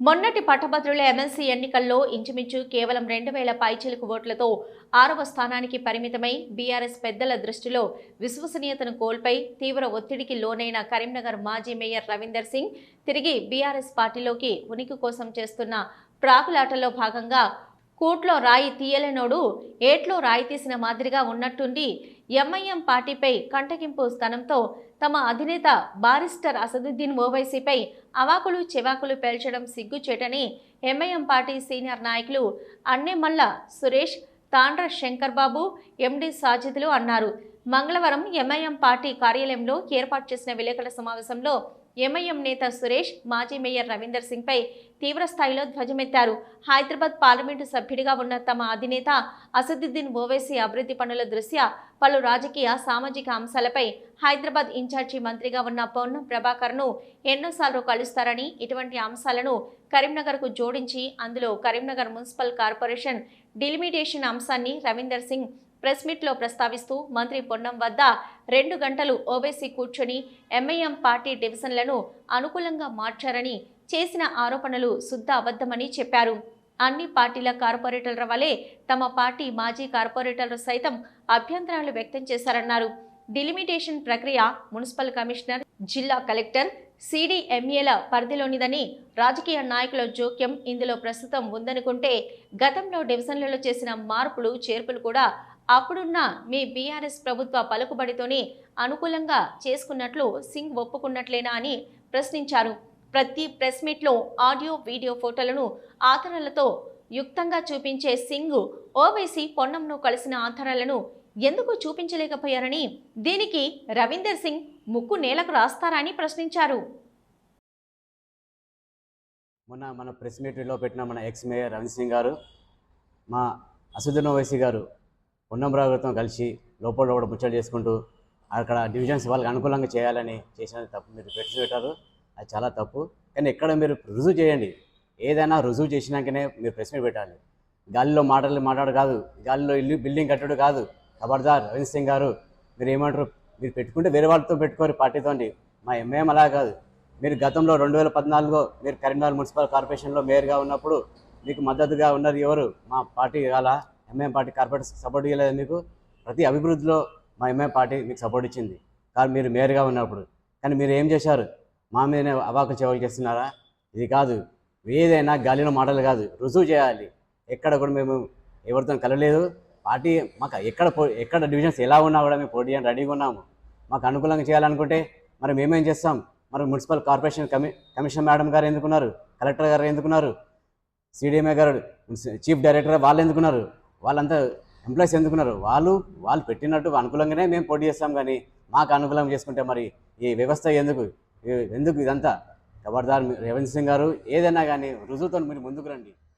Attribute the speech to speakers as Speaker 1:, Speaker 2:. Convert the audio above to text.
Speaker 1: మొన్నటి పట్టభద్రుల ఎమ్మెల్సీ ఎన్నికల్లో ఇంచుమించు కేవలం రెండు వేల పైచిలుకు ఓట్లతో ఆరవ స్థానానికి పరిమితమై బీఆర్ఎస్ పెద్దల దృష్టిలో విశ్వసనీయతను కోల్పై తీవ్ర ఒత్తిడికి లోనైన కరీంనగర్ మాజీ మేయర్ రవీందర్ సింగ్ తిరిగి బీఆర్ఎస్ పార్టీలోకి ఉనికి కోసం చేస్తున్న ప్రాకులాటలో భాగంగా కూట్లో రాయి తీయలేనోడు ఏట్లో రాయి తీసిన మాదిరిగా ఉన్నట్టుండి ఎంఐఎం పార్టీపై కంటగింపు స్థానంతో తమ అధినేత బారిస్టర్ అసదుద్దీన్ ఓవైసీపై అవాకులు చెవాకులు పేల్చడం సిగ్గుచేటని ఎంఐఎం పార్టీ సీనియర్ నాయకులు అన్నెమల్ల సురేష్ తాండ్ర శంకర్ బాబు ఎండి సాజిద్లు అన్నారు. మంగళవారం ఎంఐఎం పార్టీ కార్యాలయంలో ఏర్పాటు చేసిన విలేకరుల సమావేశంలో ఎంఐఎం నేత సురేష్ మాజీ మేయర్ రవీందర్ సింగ్పై తీవ్రస్థాయిలో ధ్వజమెత్తారు. హైదరాబాద్ పార్లమెంటు సభ్యుడిగా ఉన్న తమ అధినేత అసదుద్దీన్ ఓవైసీ అభివృద్ధి పనుల దృష్ట్యా పలు రాజకీయ సామాజిక అంశాలపై హైదరాబాద్ ఇన్ఛార్జి మంత్రిగా ఉన్న పౌర్ణ ప్రభాకర్ను ఎన్నోసార్లు కలుస్తారని ఇటువంటి అంశాలను కరీంనగర్కు జోడించి అందులో కరీంనగర్ మున్సిపల్ కార్పొరేషన్ డిలిమిటేషన్ అంశాన్ని రవీందర్ సింగ్ ప్రెస్ మీట్లో ప్రస్తావిస్తూ మంత్రి పొన్నం వద్ద రెండు గంటలు ఓవైసీ కూర్చొని ఎంఐఎం పార్టీ డివిజన్లను అనుకూలంగా మార్చారని చేసిన ఆరోపణలు శుద్ధ అబద్ధమని చెప్పారు. అన్ని పార్టీల కార్పొరేటర్ల వలె తమ పార్టీ మాజీ కార్పొరేటర్లు సైతం అభ్యంతరాలు వ్యక్తం చేశారన్నారు. డిలిమిటేషన్ ప్రక్రియ మున్సిపల్ కమిషనర్ జిల్లా కలెక్టర్ సిడిఎంఏల పరిధిలోనిదని రాజకీయ నాయకుల జోక్యం ఇందులో ప్రస్తుతం ఉందనుకుంటే గతంలో డివిజన్లలో చేసిన మార్పులు చేర్పులు కూడా అప్పుడున్న మీ బీఆర్ఎస్ ప్రభుత్వ పలుకుబడితోనే అనుకూలంగా చేసుకున్నట్లు సింగ్ ఒప్పుకున్నట్లేనా అని ప్రశ్నించారు. ప్రతి ప్రెస్ మీట్లో ఆడియో వీడియో ఫోటోలను ఆధారాలతో యుక్తంగా చూపించే సింగ్ ఓవైసీ పొన్నంను కలిసిన ఆధారాలను ఎందుకు చూపించలేకపోయారని దీనికి రవీందర్ సింగ్ ముక్కు నేలకు రాస్తారని ప్రశ్నించారు.
Speaker 2: మొన్న మన ప్రెస్ మీట్లో పెట్టిన మన ఎక్స్ మేయర్ రవీంద్ర సింగ్ గారు మా అసుద్దీన్ ఓవైసీ గారు పొన్నంరావు కలిసి లోపల లోపల ముచ్చట్లు చేసుకుంటూ అక్కడ డివిజన్స్ వాళ్ళకి అనుకూలంగా చేయాలని చేసిన తప్పు మీరు పెట్టి పెట్టారు అది చాలా తప్పు. కానీ ఎక్కడ మీరు రుజువు చేయండి. ఏదైనా రుజువు చేసినాకనే మీరు ప్రెస్ మీట్ పెట్టాలి. గాలిలో మాటలు మాట్లాడు కాదు. గాలిలో ఇల్లు బిల్డింగ్ కట్టడు కాదు. ఖబర్దార్ రవీంద్ర సింగ్ గారు మీరు ఏమంటారు? మీరు పెట్టుకుంటే వేరే వాళ్ళతో పెట్టుకోరు పార్టీతో మా ఎంఏం అలా కాదు. మీరు గతంలో రెండు వేల పద్నాలుగులో మీరు కరీంనగర్ మున్సిపల్ కార్పొరేషన్లో మేయర్గా ఉన్నప్పుడు మీకు మద్దతుగా ఉన్నారు ఎవరు? మా పార్టీ కాల ఎంఐఎం పార్టీ కార్పొరేట్ సపోర్ట్ ఇవ్వలేదు మీకు ప్రతి అభివృద్ధిలో మా ఎంఐఎం పార్టీ మీకు సపోర్ట్ ఇచ్చింది. కానీ మీరు మేయర్గా ఉన్నప్పుడు. కానీ మీరు ఏం చేశారు? మా మీదనే అవాకు చెవులు చేస్తున్నారా? ఇది కాదు. ఏదైనా గాలిలో మాటలు కాదు. రుజువు చేయాలి. ఎక్కడ కూడా మేము ఎవరితో కలలేదు పార్టీ మాకు ఎక్కడ పో ఎక్కడ డివిజన్స్ ఎలా ఉన్నా కూడా మేము పోటీ చేయడానికి రెడీగా ఉన్నాము. మాకు అనుకూలంగా చేయాలనుకుంటే మరి మేమేం చేస్తాం? మరి మున్సిపల్ కార్పొరేషన్ కమి కమిషనర్ మేడం గారు ఎందుకున్నారు? కలెక్టర్ గారు ఎందుకున్నారు? సిడిఎంఏ గారు చీఫ్ డైరెక్టర్ వాళ్ళు ఎందుకున్నారు? వాళ్ళంతా ఎంప్లాయీస్ ఎందుకున్నారు? వాళ్ళు వాళ్ళు పెట్టినట్టు అనుకూలంగానే మేము పోటీ చేస్తాం కానీ మాకు అనుకూలంగా చేసుకుంటే మరి ఈ వ్యవస్థ ఎందుకు? ఎందుకు ఇదంతా? ఖబర్దార్ రేవంత్ సింగ్ గారు ఏదైనా కానీ రుజువుతో మీరు ముందుకు రండి.